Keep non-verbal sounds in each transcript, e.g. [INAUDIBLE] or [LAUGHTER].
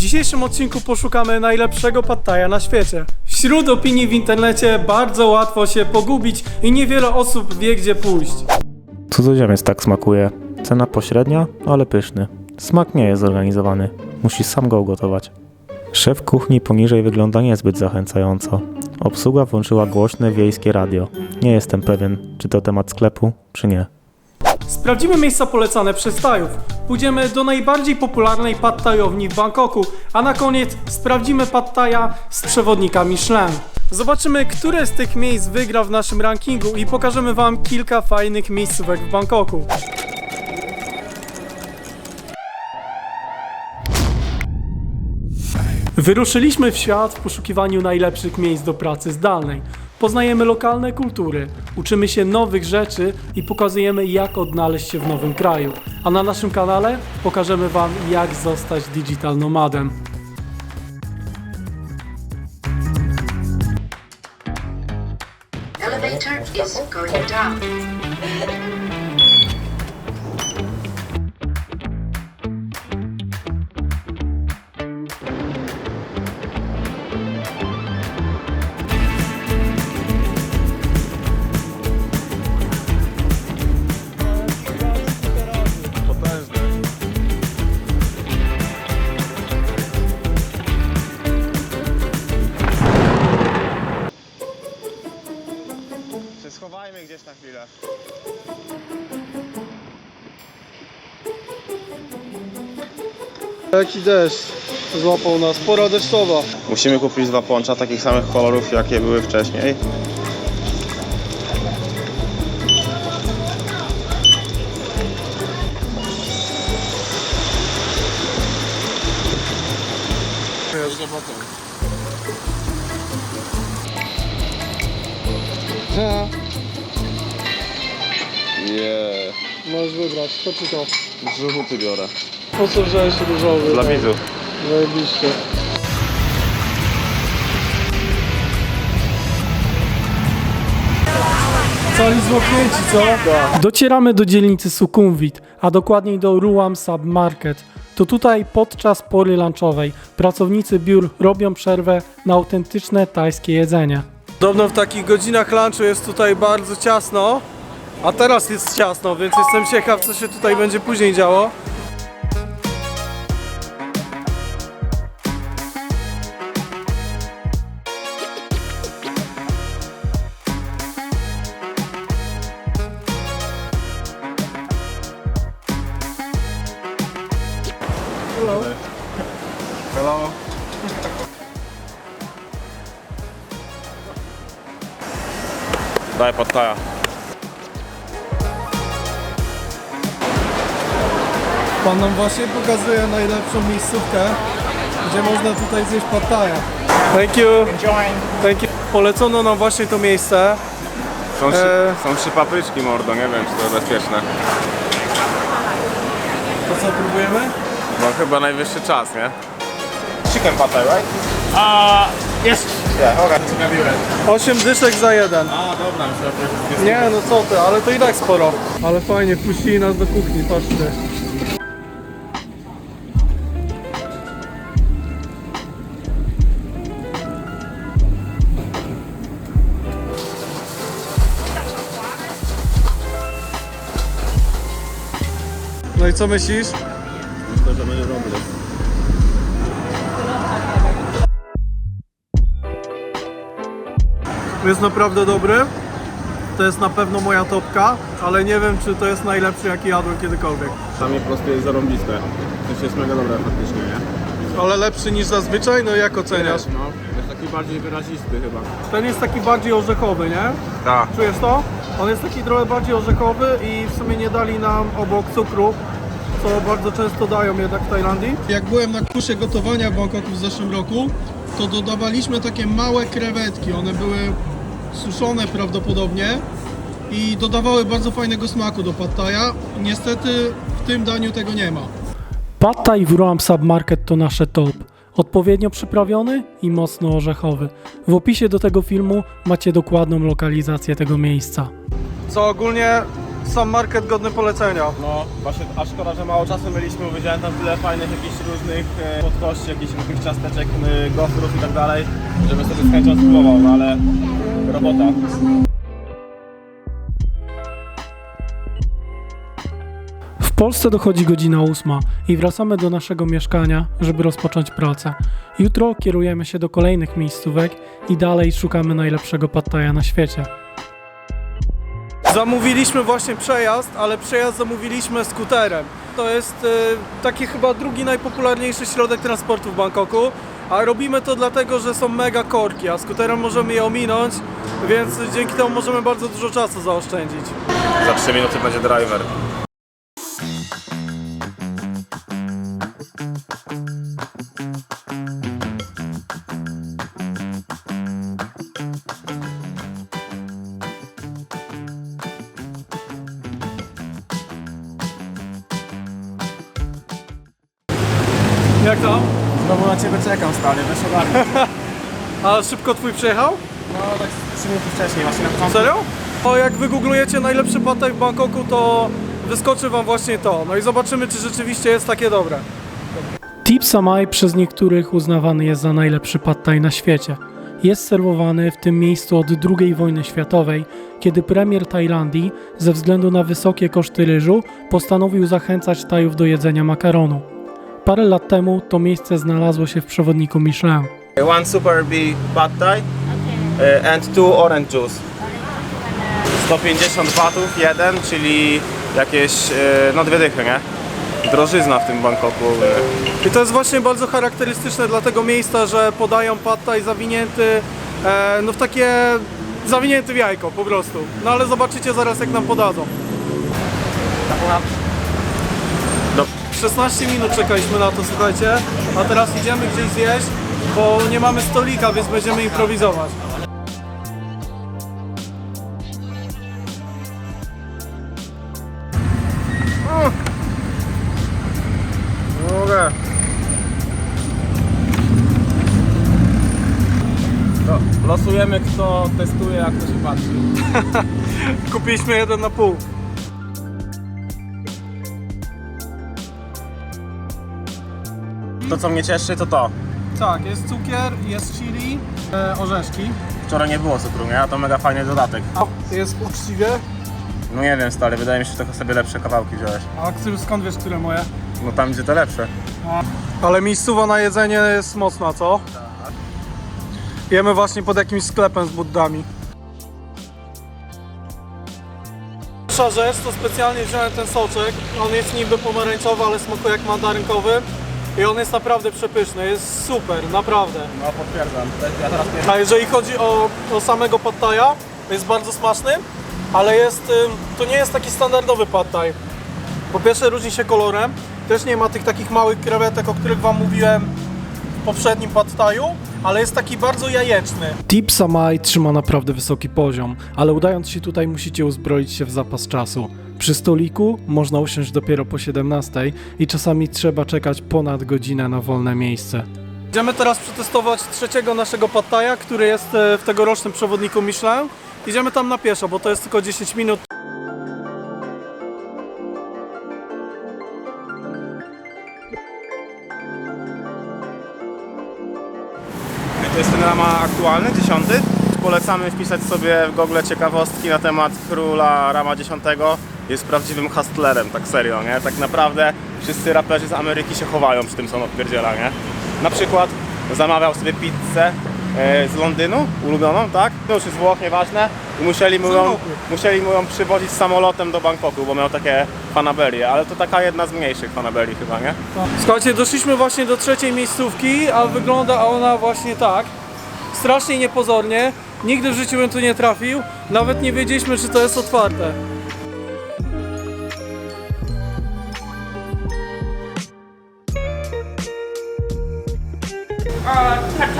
dzisiejszym odcinku poszukamy najlepszego pattaja na świecie. Wśród opinii w internecie bardzo łatwo się pogubić i niewiele osób wie gdzie pójść. Cudzoziemiec tak smakuje. Cena pośrednia, ale pyszny. Smak nie jest zorganizowany. Musisz sam go ugotować. Szef kuchni poniżej wygląda niezbyt zachęcająco. Obsługa włączyła głośne wiejskie radio. Nie jestem pewien, czy to temat sklepu, czy nie. Sprawdzimy miejsca polecane przez Tajów. Pójdziemy do najbardziej popularnej pattajowni w Bangkoku, a na koniec sprawdzimy pattaja z przewodnika Michelin. Zobaczymy, które z tych miejsc wygra w naszym rankingu i pokażemy Wam kilka fajnych miejscówek w Bangkoku. Wyruszyliśmy w świat w poszukiwaniu najlepszych miejsc do pracy zdalnej. Poznajemy lokalne kultury, uczymy się nowych rzeczy i pokazujemy jak odnaleźć się w nowym kraju. A na naszym kanale pokażemy Wam jak zostać digital nomadem. Elevator is going down. Schowajmy gdzieś na chwilę. Jaki deszcz złapał nas, pora deszczowa. Musimy kupić dwa poncza takich samych kolorów, jakie były wcześniej. Nie, Możesz wybrać, to czy to? żółty biorę. Po co wziąłeś różowy? Dla widzów. Zajebiście. Cali złapnięci, co? Docieramy do dzielnicy Sukhumvit, a dokładniej do Ruam Submarket. To tutaj podczas pory lunchowej pracownicy biur robią przerwę na autentyczne tajskie jedzenie. Podobno w takich godzinach lunchu jest tutaj bardzo ciasno, a teraz jest ciasno, więc jestem ciekaw co się tutaj będzie później działo. Hello. Daj podtaja. Pan nam właśnie pokazuje najlepszą miejscówkę, gdzie można tutaj zjeść pataja. Thank you. Thank you. Polecono nam właśnie to miejsce. Są, trzy, Eee. są trzy papryczki mordo, nie wiem czy to bezpieczne. To co, próbujemy? No chyba najwyższy czas, nie? Chicken patay, right? Uh, Yes. Yeah, okay. Biurę. 8 dyszek za jeden. A, dobra, że Nie, no co ty, ale to i tak sporo. Ale fajnie, wpuścili nas do kuchni, patrzcie. Co myślisz? Myślę, że będzie dobry. Jest naprawdę dobry. To jest na pewno moja topka, ale nie wiem, czy to jest najlepszy, jaki jadłem kiedykolwiek. Tam po prostu jest zarąbiste. To jest mega dobre faktycznie, nie? Ale lepszy niż zazwyczaj? No jak oceniasz? No, jest taki bardziej wyrazisty chyba. Ten jest taki bardziej orzechowy, nie? Tak. Czujesz to? On jest taki trochę bardziej orzechowy i w sumie nie dali nam obok cukru, co bardzo często dają jednak w Tajlandii. Jak byłem na kursie gotowania w Bangkoku w zeszłym roku, to dodawaliśmy takie małe krewetki. One były suszone prawdopodobnie i dodawały bardzo fajnego smaku do pad thaja. Niestety w tym daniu tego nie ma. Pad thai w Ruam Submarket to nasze top. Odpowiednio przyprawiony i mocno orzechowy. W opisie do tego filmu macie dokładną lokalizację tego miejsca. Co ogólnie sam market godny polecenia. No właśnie, a szkoda, że mało czasu mieliśmy, bo widziałem tam tyle fajnych jakichś różnych e, podkości, jakichś różnych ciasteczek, e, gofrów i tak dalej, żebym sobie z chęcią spróbował, no ale robota. W Polsce dochodzi godzina ósma i wracamy do naszego mieszkania, żeby rozpocząć pracę. Jutro kierujemy się do kolejnych miejscówek i dalej szukamy najlepszego pattaja na świecie. Zamówiliśmy właśnie przejazd, ale przejazd zamówiliśmy skuterem. To jest e, taki chyba drugi najpopularniejszy środek transportu w Bangkoku, a robimy to dlatego, że są mega korki, a skuterem możemy je ominąć, więc dzięki temu możemy bardzo dużo czasu zaoszczędzić. Za 3 minuty będzie driver. Jak tam? Znowu na Ciebie czekam stary, weź ogarnij. [LAUGHS] A szybko twój przyjechał? No tak 3 minuty wcześniej, właśnie na początku. Serio? O, jak wygooglujecie najlepszy pataj w Bangkoku, to wyskoczy wam właśnie to. No i zobaczymy, czy rzeczywiście jest takie dobre. Tip Samai przez niektórych uznawany jest za najlepszy pattaj na świecie. Jest serwowany w tym miejscu od II wojny światowej, kiedy premier Tajlandii ze względu na wysokie koszty ryżu postanowił zachęcać Tajów do jedzenia makaronu. Parę lat temu to miejsce znalazło się w przewodniku Michelin. One super big pad thai and two orange juice. 150 watów, jeden, czyli jakieś, e, no dwie dychy, nie? Drożyzna w tym Bangkoku. I to jest właśnie bardzo charakterystyczne dla tego miejsca, że podają pad thai zawinięty e, no w takie zawinięty w jajko po prostu. No ale zobaczycie zaraz jak nam podadzą. Do- 16 minut czekaliśmy na to, słuchajcie, a teraz idziemy gdzieś zjeść, bo nie mamy stolika, więc będziemy improwizować. Mogę. Losujemy kto testuje, jak to się patrzy. [LAUGHS] Kupiliśmy jeden na pół. To co mnie cieszy to to. Tak, jest cukier, jest chili, e, orzeszki. Wczoraj nie było cukru, nie? A to mega fajny dodatek. A jest uczciwie. No nie wiem stary, wydaje mi się, że trochę sobie lepsze kawałki wziąłeś. A który, skąd wiesz, które moje? No tam gdzie to lepsze. Ale miejscowa na jedzenie jest mocna, co? Jemy właśnie pod jakimś sklepem z buddami. Pierwsza rzecz to specjalnie wziąłem ten soczek. On jest niby pomarańczowy, ale smakuje jak mandarynkowy. I on jest naprawdę przepyszny, jest super, naprawdę. No potwierdzam. Ja teraz pierwszy. A jeżeli chodzi o, o samego pad thaja, jest bardzo smaczny, ale jest, to nie jest taki standardowy pad thai. Po pierwsze różni się kolorem, też nie ma tych takich małych krewetek, o których Wam mówiłem poprzednim pad thaiu, ale jest taki bardzo jajeczny. Tip Samai trzyma naprawdę wysoki poziom, ale udając się tutaj musicie uzbroić się w zapas czasu. Przy stoliku można usiąść dopiero po 17 i czasami trzeba czekać ponad godzinę na wolne miejsce. Idziemy teraz przetestować trzeciego naszego pad thaia, który jest e, w tegorocznym przewodniku Michelin. Idziemy tam na pieszo, bo to jest tylko 10 minut. To jest ten rama aktualny, dziesiąty. Polecamy wpisać sobie w Google ciekawostki na temat króla Rama X. Jest prawdziwym hustlerem, tak serio, nie? Tak naprawdę wszyscy raperzy z Ameryki się chowają przy tym, co on odpierdziela, nie? Na przykład zamawiał sobie pizzę e, z Londynu, ulubioną, tak? To już jest Włoch, nieważne. I musieli mu, ją, musieli mu ją przywozić samolotem do Bangkoku, bo miał takie fanaberie, ale to taka jedna z mniejszych fanaberii chyba, nie? Słuchajcie, doszliśmy właśnie do trzeciej miejscówki, a wygląda ona właśnie tak. Strasznie niepozornie. Nigdy w życiu bym tu nie trafił. Nawet nie wiedzieliśmy, czy to jest otwarte.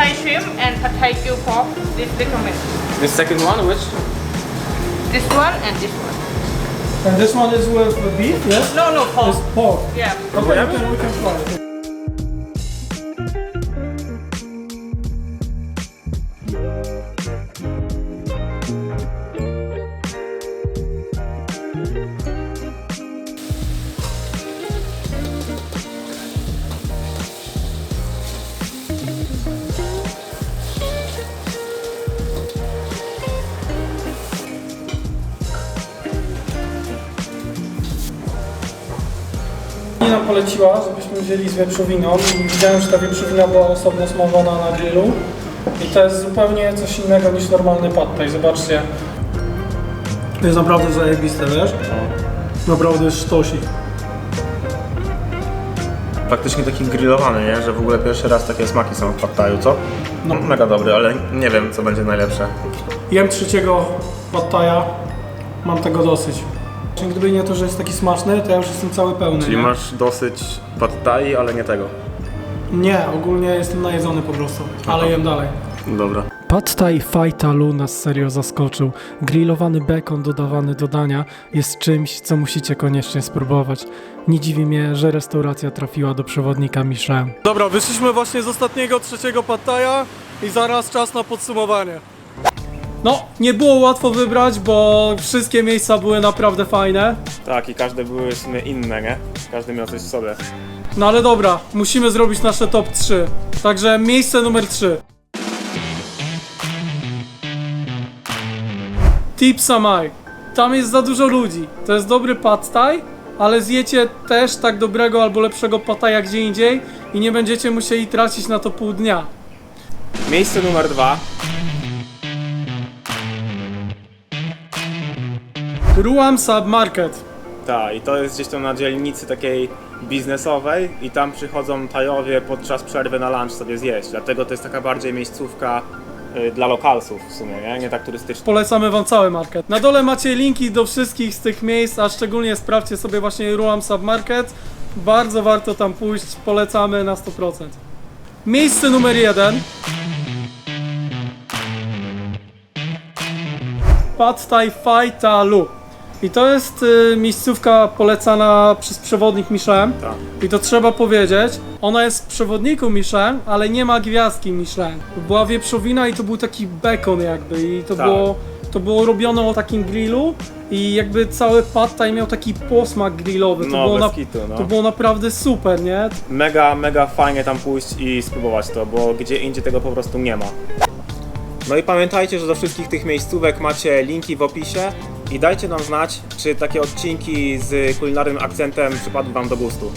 Thai shrimp and pad thai grill pork. This recommend. The second one, which? This one and this one. And this one is with the beef, yes? No, no pork. It's pork. Yeah. Okay, we can, we can try it. Poleciła, żebyśmy wzięli z wieprzowiną i widziałem, że ta wieprzowina była osobno smażona na grillu. I to jest zupełnie coś innego niż normalny pad thai. Zobaczcie. To jest naprawdę zajebiste, wiesz? Naprawdę jest sztosik. Faktycznie taki grillowany, nie? Że w ogóle pierwszy raz takie smaki są w pattaju, co? No. Mega dobry, ale nie wiem co będzie najlepsze. Jem trzeciego pad thaia, mam tego dosyć. Czyli Gdyby nie to, że jest taki smaczny, to ja już jestem cały pełny. Czyli nie? masz dosyć pad thai, ale nie tego. Nie, ogólnie jestem najedzony po prostu, ale jem dalej. Dobra. Pad Thai Faitalu nas serio zaskoczył. Grillowany bekon dodawany do dania jest czymś, co musicie koniecznie spróbować. Nie dziwi mnie, że restauracja trafiła do przewodnika Michelin. Dobra, wyszliśmy właśnie z ostatniego, trzeciego pattaja i zaraz czas na podsumowanie. No, nie było łatwo wybrać, bo wszystkie miejsca były naprawdę fajne. Tak, i każde były w sumie inne, nie? Każdy miał coś w sobie. No ale dobra, musimy zrobić nasze top 3. Także miejsce numer 3. Tip Samai. Tam jest za dużo ludzi. To jest dobry pad thai, ale zjecie też tak dobrego albo lepszego jak gdzie indziej i nie będziecie musieli tracić na to pół dnia. Miejsce numer dwa. Ruam Submarket. Tak, i to jest gdzieś tam na dzielnicy takiej biznesowej i tam przychodzą Tajowie podczas przerwy na lunch sobie zjeść. Dlatego to jest taka bardziej miejscówka y, dla lokalsów w sumie, nie? Nie tak turystyczna. Polecamy wam cały market. Na dole macie linki do wszystkich z tych miejsc, a szczególnie sprawdźcie sobie właśnie Ruam Submarket. Bardzo warto tam pójść, polecamy na 100%. Miejsce numer jeden. Pad Thai Phai Ta Lu. I to jest y, miejscówka polecana przez przewodnik Michelin. Tak. I to trzeba powiedzieć. Ona jest w przewodniku Michelin, ale nie ma gwiazdki Michelin. Była wieprzowina i to był taki bekon jakby. I to Tak. było to było robione o takim grillu i jakby cały pad thai miał taki posmak grillowy. To, No, było, bez na, kitu, no. to było naprawdę super, nie? Mega, mega fajnie tam pójść i spróbować to, bo gdzie indziej tego po prostu nie ma. No i pamiętajcie, że do wszystkich tych miejscówek macie linki w opisie i dajcie nam znać, czy takie odcinki z kulinarnym akcentem przypadły Wam do gustu.